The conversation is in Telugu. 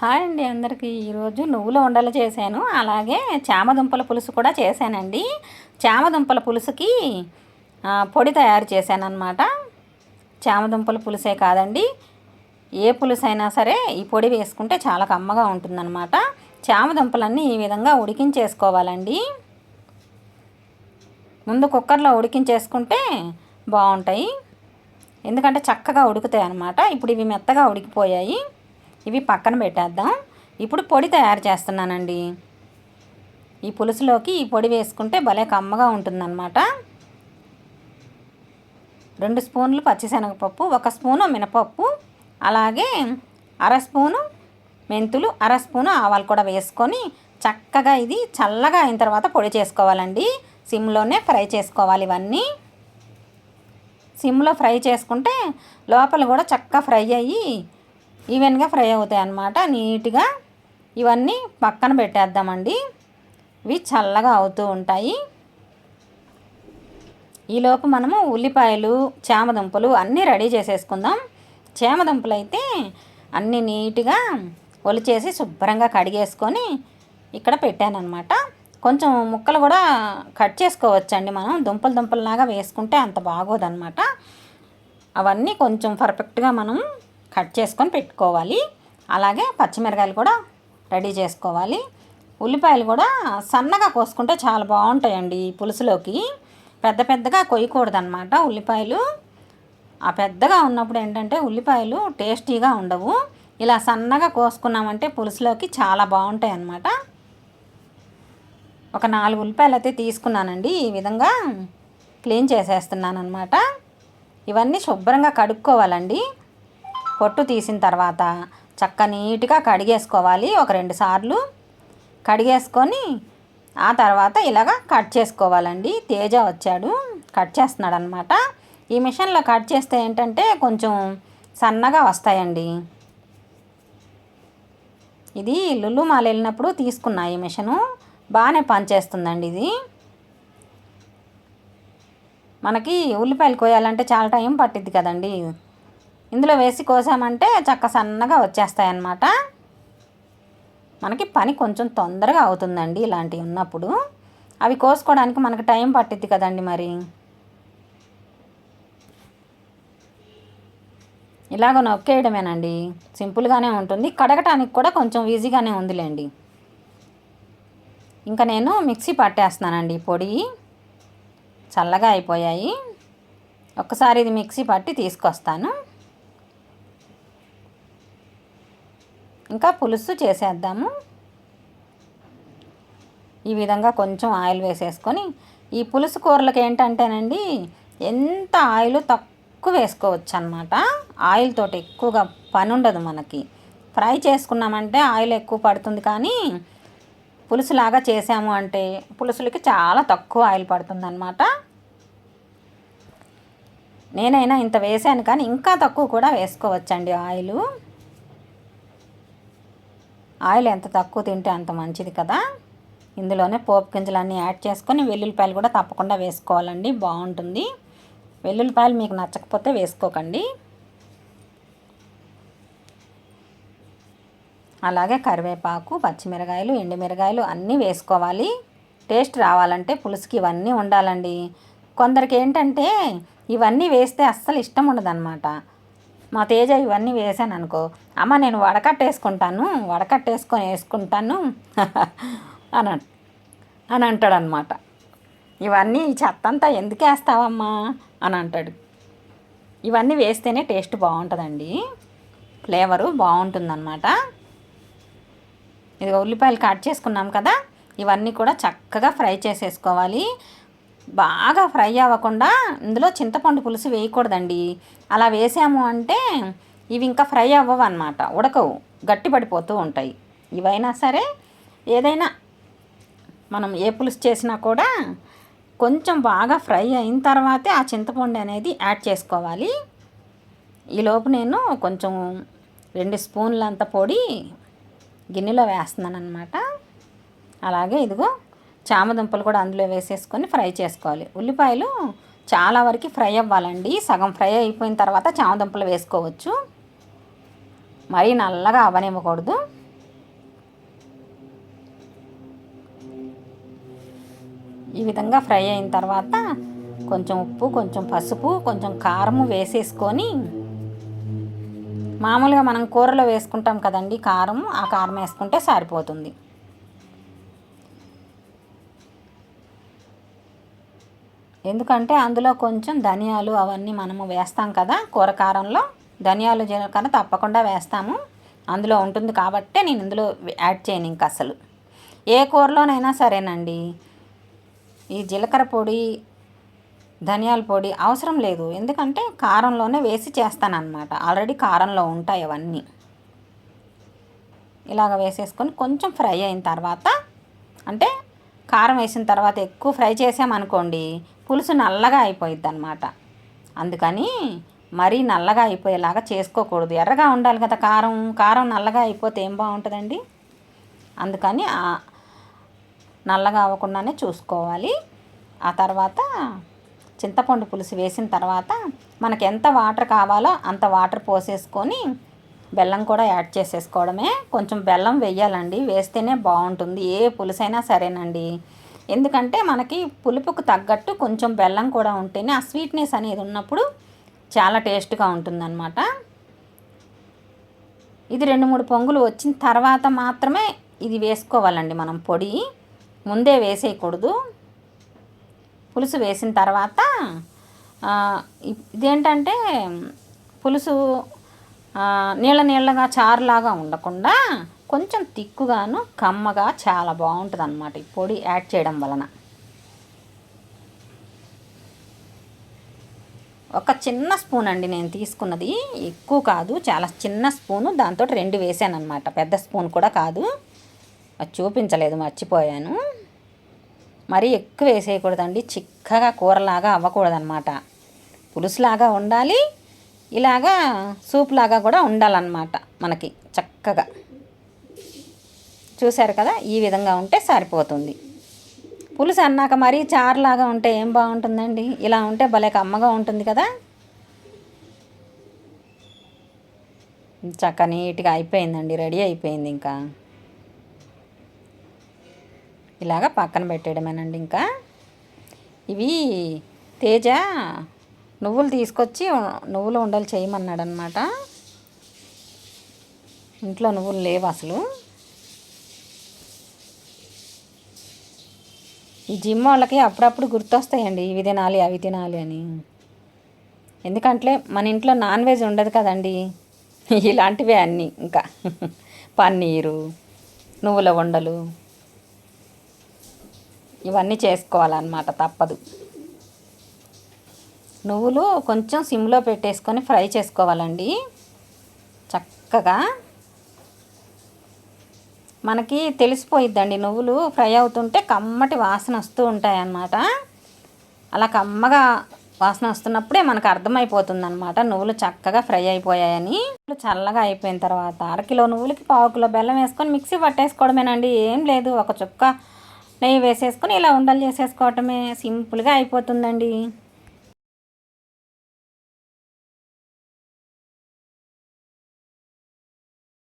హాయ్ అండి అందరికీ. ఈరోజు నువ్వుల ఉండలు చేశాను. అలాగే చామదుంపల పులుసు కూడా చేశానండి. చామదుంపల పులుసుకి పొడి తయారు చేశాను అనమాట చామదుంపల పులుసే కాదండి. ఏ పులుసు అయినా సరే ఈ పొడి వేసుకుంటే చాలా కమ్మగా ఉంటుందన్నమాట. చామదుంపలన్నీ ఈ విధంగా ఉడికించేసుకోవాలండి. ముందు కుక్కర్లో ఉడికించేసుకుంటే బాగుంటాయి. ఎందుకంటే చక్కగా ఉడుకుతాయి అన్నమాట ఇప్పుడు ఇవి మెత్తగా ఉడికిపోయాయి. ఇవి పక్కన పెట్టేద్దాం. ఇప్పుడు పొడి తయారు చేస్తున్నానండి. ఈ పులుసులోకి ఈ పొడి వేసుకుంటే భలే కమ్మగా ఉంటుందన్నమాట. రెండు స్పూన్లు పచ్చిశనగపప్పు ఒక స్పూను మినపప్పు అలాగే అర స్పూను మెంతులు అర స్పూను ఆవాలు కూడా వేసుకొని చక్కగా ఇది చల్లగా అయిన తర్వాత పొడి చేసుకోవాలండి. సిమ్లోనే ఫ్రై చేసుకోవాలి ఇవన్నీ. సిమ్లో ఫ్రై చేసుకుంటే లోపల కూడా చక్కగా ఫ్రై అయ్యి ఈవెన్గా ఫ్రై అవుతాయి అన్నమాట. నీట్గా ఇవన్నీ పక్కన పెట్టేద్దామండి. ఇవి చల్లగా అవుతూ ఉంటాయి. ఈలోపు మనము ఉల్లిపాయలు చేమదుంపలు అన్నీ రెడీ చేసేసుకుందాం. చేమదుంపలు అయితే అన్నీ నీట్గా ఒలిచేసి శుభ్రంగా కడిగేసుకొని ఇక్కడ పెట్టానన్నమాట. కొంచెం ముక్కలు కూడా కట్ చేసుకోవచ్చండి మనం. దుంపలు దుంపలలాగా వేసుకుంటే అంత బాగోదన్నమాట. అవన్నీ కొంచెం పర్ఫెక్ట్గా మనం కట్ చేసుకొని పెట్టుకోవాలి. అలాగే పచ్చిమిరకాయలు కూడా రెడీ చేసుకోవాలి. ఉల్లిపాయలు కూడా సన్నగా కోసుకుంటే చాలా బాగుంటాయండి ఈ పులుసులోకి. పెద్ద పెద్దగా కొయ్యకూడదనమాట ఉల్లిపాయలు. ఆ పెద్దగా ఉన్నప్పుడు ఏంటంటే ఉల్లిపాయలు టేస్టీగా ఉండవు. ఇలా సన్నగా కోసుకున్నామంటే పులుసులోకి చాలా బాగుంటాయి అన్నమాట ఒక నాలుగు ఉల్లిపాయలు అయితే తీసుకున్నానండి. ఈ విధంగా క్లీన్ చేసేస్తున్నాను అనమాట ఇవన్నీ శుభ్రంగా కడుక్కోవాలండి. పొట్టు తీసిన తర్వాత చక్క నీట్గా కడిగేసుకోవాలి ఒక రెండు సార్లు. కడిగేసుకొని ఆ తర్వాత ఇలాగ కట్ చేసుకోవాలండి. తేజ వచ్చాడు. కట్ చేస్తున్నాడు అనమాట ఈ మిషన్లో కట్ చేస్తే ఏంటంటే కొంచెం సన్నగా వస్తాయండి. ఇది లుల్లు మాల వెళ్ళినప్పుడు తీసుకున్నా ఈ మిషను. బాగానే పనిచేస్తుందండి ఇది. మనకి ఉల్లిపాయలు కోయాలంటే చాలా టైం పట్టిద్ది కదండి. ఇందులో వేసి కోసామంటే చక్క సన్నగా వచ్చేస్తాయి అన్నమాట మనకి పని కొంచెం తొందరగా అవుతుందండి ఇలాంటివి ఉన్నప్పుడు. అవి కోసుకోవడానికి మనకి టైం పట్టిద్ది కదండి మరి. ఇలాగ నొక్కేయడమేనండి. సింపుల్గానే ఉంటుంది. కడగటానికి కూడా కొంచెం ఈజీగానే ఉందిలేండి. ఇంకా నేను మిక్సీ పట్టేస్తున్నానండి పొడి. చల్లగా అయిపోయాయి. ఒక్కసారి ఇది మిక్సీ పట్టి తీసుకొస్తాను. ఇంకా పులుసు చేసేద్దాము. ఈ విధంగా కొంచెం ఆయిల్ వేసేసుకొని ఈ పులుసు కూరలకు ఏంటంటేనండి ఎంత ఆయిల్ తక్కువ వేసుకోవచ్చు అనమాట ఆయిల్ తోటి ఎక్కువగా పని ఉండదు మనకి. ఫ్రై చేసుకున్నామంటే ఆయిల్ ఎక్కువ పడుతుంది కానీ పులుసులాగా చేసాము అంటే పులుసులకి చాలా తక్కువ ఆయిల్ పడుతుందన్నమాట. నేనైనా ఇంత వేసాను కానీ ఇంకా తక్కువ కూడా వేసుకోవచ్చండి ఆయిలు. ఆయిల్ ఎంత తక్కువ తింటే అంత మంచిది కదా. ఇందులోనే పోపు గింజలన్నీ యాడ్ చేసుకొని వెల్లుల్లిపాయలు కూడా తప్పకుండా వేసుకోవాలండి. బాగుంటుంది. వెల్లుల్లిపాయలు మీకు నచ్చకపోతే వేసుకోకండి. అలాగే కరివేపాకు పచ్చిమిరకాయలు ఎండుమిరకాయలు అన్నీ వేసుకోవాలి. టేస్ట్ రావాలంటే పులుసుకి ఇవన్నీ ఉండాలండి. కొందరికి ఏంటంటే ఇవన్నీ వేస్తే అస్సలు ఇష్టం ఉండదన్నమాట. మా తేజ ఇవన్నీ వేసాను అనుకో అమ్మ నేను వడకట్టేసుకుంటాను వడకట్టేసుకొని వేసుకుంటాను అని అని అంటాడనమాట. ఇవన్నీ చెత్తంతా చెత్త అంతా ఎందుకు వేస్తావమ్మా? అని అంటాడు. ఇవన్నీ వేస్తేనే టేస్ట్ బాగుంటుందండి ఫ్లేవరు బాగుంటుందన్నమాట ఇది ఉల్లిపాయలు కట్ చేసుకున్నాం కదా ఇవన్నీ కూడా చక్కగా ఫ్రై చేసేసుకోవాలి. బాగా ఫ్రై అవ్వకుండా ఇందులో చింతపండు పులుసు వేయకూడదండి. అలా వేసాము అంటే ఇవి ఇంకా ఫ్రై అవ్వవు అనమాట ఉడకవు. గట్టి పడిపోతూ ఉంటాయి. ఇవైనా సరే ఏదైనా మనం ఏ పులుసు చేసినా కూడా కొంచెం బాగా ఫ్రై అయిన తర్వాతే ఆ చింతపండు అనేది యాడ్ చేసుకోవాలి. ఈలోపు నేను కొంచెం రెండు స్పూన్లంత పొడి గిన్నెలో వేస్తున్నాను అనమాట అలాగే ఇదిగో చామ దుంపలు కూడా అందులో వేసేసుకొని ఫ్రై చేసుకోవాలి. ఉల్లిపాయలు చాలా వరకు ఫ్రై అవ్వాలండి. సగం ఫ్రై అయిపోయిన తర్వాత చామ దుంపలు వేసుకోవచ్చు. మరీ నల్లగా అవ్వనివ్వకూడదు ఈ విధంగా ఫ్రై అయిన తర్వాత కొంచెం ఉప్పు కొంచెం పసుపు కొంచెం కారము వేసేసుకొని మామూలుగా మనం కూరలో వేసుకుంటాం కదండి కారం ఆ కారం వేసుకుంటే సరిపోతుంది. ఎందుకంటే అందులో కొంచెం ధనియాలు అవన్నీ మనము వేస్తాం కదా కూర కారంలో. ధనియాలు జీలకర్ర తప్పకుండా వేస్తాము. అందులో ఉంటుంది కాబట్టే నేను ఇందులో యాడ్ చేయను ఇంక అసలు. ఏ కూరలోనైనా సరేనండి. ఈ జీలకర్ర పొడి ధనియాల పొడి అవసరం లేదు. ఎందుకంటే కారంలోనే వేసి చేస్తానన్నమాట. ఆల్రెడీ కారంలో ఉంటాయి అవన్నీ. ఇలాగ వేసేసుకొని కొంచెం ఫ్రై అయిన తర్వాత అంటే కారం వేసిన తర్వాత ఎక్కువ ఫ్రై చేసామనుకోండి పులుసు నల్లగా అయిపోయిద్ది అనమాట అందుకని మరీ నల్లగా అయిపోయేలాగా చేసుకోకూడదు. ఎర్రగా ఉండాలి కదా కారం. కారం నల్లగా అయిపోతే ఏం బాగుంటుందండి? అందుకని నల్లగా అవ్వకుండానే చూసుకోవాలి. ఆ తర్వాత చింతపండు పులుసు వేసిన తర్వాత మనకు ఎంత వాటర్ కావాలో అంత వాటర్ పోసేసుకొని బెల్లం కూడా యాడ్ చేసేసుకోవడమే. కొంచెం బెల్లం వేయాలండి. వేస్తేనే బాగుంటుంది. ఏ పులుసైనా సరేనండి. ఎందుకంటే మనకి పులుపుకు తగ్గట్టు కొంచెం బెల్లం కూడా ఉంటేనే ఆ స్వీట్నెస్ అనేది ఉన్నప్పుడు చాలా టేస్ట్గా ఉంటుందన్నమాట. ఇది రెండు మూడు పొంగులు వచ్చిన తర్వాత మాత్రమే ఇది వేసుకోవాలండి మనం పొడి. ముందే వేసేయకూడదు. పులుసు వేసిన తర్వాత ఇదేంటంటే పులుసు నీళ్ళ నీళ్ళగా చారులాగా ఉండకుండా కొంచెం తిక్కుగాను కమ్మగా చాలా బాగుంటుంది అన్నమాట ఈ పొడి యాడ్ చేయడం వలన. ఒక చిన్న స్పూన్ అండి నేను తీసుకున్నది. ఎక్కువ కాదు చాలా చిన్న స్పూను. దాంతో రెండు వేసాను అనమాట పెద్ద స్పూన్ కూడా కాదు. అది చూపించలేదు మర్చిపోయాను. మరీ ఎక్కువ వేసేయకూడదండి. చిక్కగా కూరలాగా అవ్వకూడదనమాట పులుసులాగా ఉండాలి. ఇలాగా సూప్ లాగా కూడా ఉండాలన్నమాట మనకి చక్కగా. చూశారు కదా? ఈ విధంగా ఉంటే సరిపోతుంది. పులుసు అన్నాక మరీ చారులాగా ఉంటే ఏం బాగుంటుందండి? ఇలా ఉంటే భలే కమ్మగా ఉంటుంది కదా? చక్క నీట్గా అయిపోయిందండి రెడీ అయిపోయింది ఇంకా. ఇలాగ పక్కన పెట్టేయడమేనండి ఇంకా. ఇవి తేజ నువ్వులు తీసుకొచ్చి నువ్వులు ఉండలు చేయమన్నాడు అనమాట ఇంట్లో నువ్వులు లేవు అసలు. ఈ జిమ్ వాళ్ళకి అప్పుడప్పుడు గుర్తొస్తాయండి ఇవి తినాలి అవి తినాలి అని. ఎందుకంటే మన ఇంట్లో నాన్ వెజ్ ఉండదు కదండి. ఇలాంటివే అన్నీ ఇంకా. పన్నీరు నువ్వుల వండలు ఇవన్నీ చేసుకోవాలన్నమాట తప్పదు. నువ్వులు కొంచెం సిమ్లో పెట్టేసుకొని ఫ్రై చేసుకోవాలండి. చక్కగా. మనకి తెలిసిపోయిద్దండి నువ్వులు ఫ్రై అవుతుంటే కమ్మటి వాసన వస్తూ ఉంటాయన్నమాట. అలా కమ్మగా వాసన వస్తున్నప్పుడే మనకు అర్థమైపోతుంది అనమాట నువ్వులు చక్కగా ఫ్రై అయిపోయాయని. చల్లగా అయిపోయిన తర్వాత అరకిలో నువ్వులకి పావు కిలో బెల్లం వేసుకొని మిక్సీ పట్టేసుకోవడమేనండి. ఏం లేదు ఒక చుక్క నెయ్యి వేసేసుకొని ఇలా ఉండలు చేసేసుకోవటమే సింపుల్గా అయిపోతుందండి.